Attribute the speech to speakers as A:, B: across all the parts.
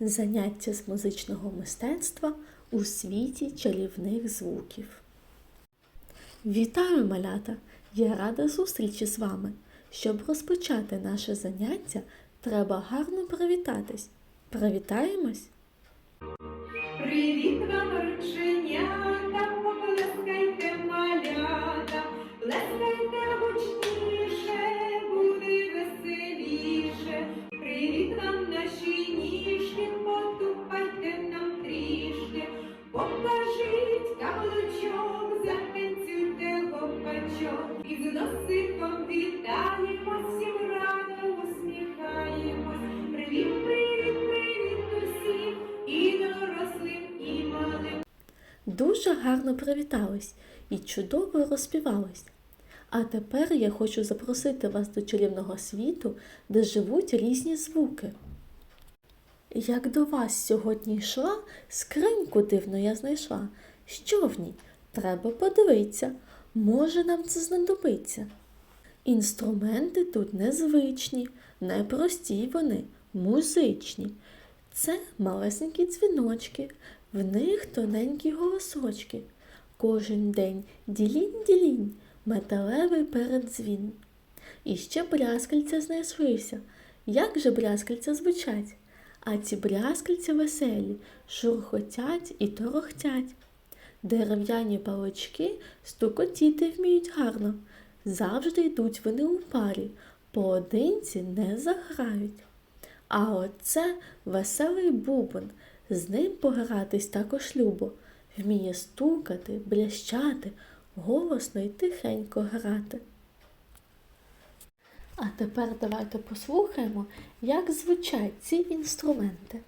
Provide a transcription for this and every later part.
A: Заняття з музичного мистецтва у світі чарівних звуків. Вітаю, малята! Я рада зустрічі з вами. Щоб розпочати наше заняття, треба гарно привітатись. Привітаємось!
B: Привіт вам, рученята,
A: Дуже гарно привітались і чудово розспівались. А тепер я хочу запросити вас до чарівного світу, де живуть різні звуки. Як до вас сьогодні йшла, скриньку дивну я знайшла. Що в ній? Треба подивитися. Може нам це знадобиться. Інструменти тут незвичні, непрості вони, музичні. Це малесенькі дзвіночки, в них тоненькі голосочки. Кожен день ділінь-ділінь, металевий передзвін. І ще брязкальця знайшлися. Як же брязкальця звучать? А ці брязкальця веселі, шурхотять і торохтять. Дерев'яні палички стукотіти вміють гарно. Завжди йдуть вони у парі, поодинці не заграють. А оце веселий бубон, з ним погратись також любо, вміє стукати, блящати, голосно й тихенько грати. А тепер давайте послухаємо, як звучать ці інструменти.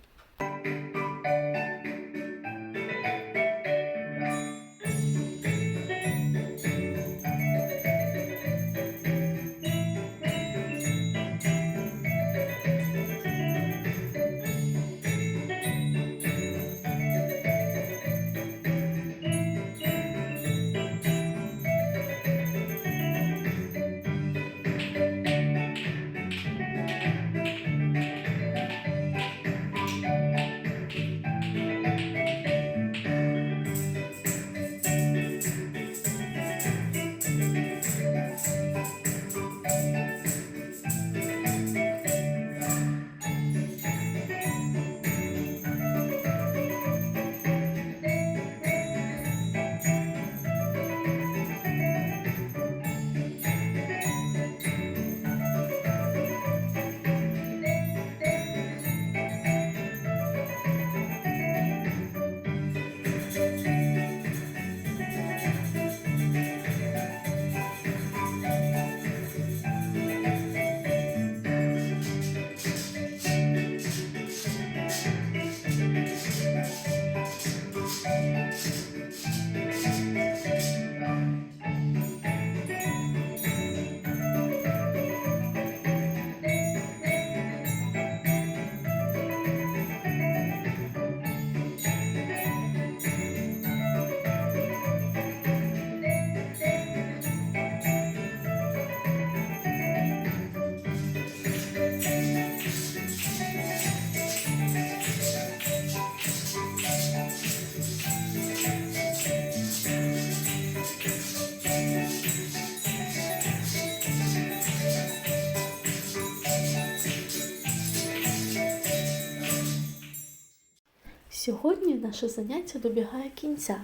A: Сьогодні наше заняття добігає кінця,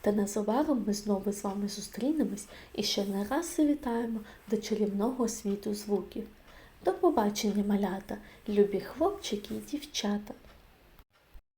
A: та незабаром ми знову з вами зустрінемось і ще не раз завітаємо до чарівного світу звуків. До побачення, малята, любі хлопчики і дівчата!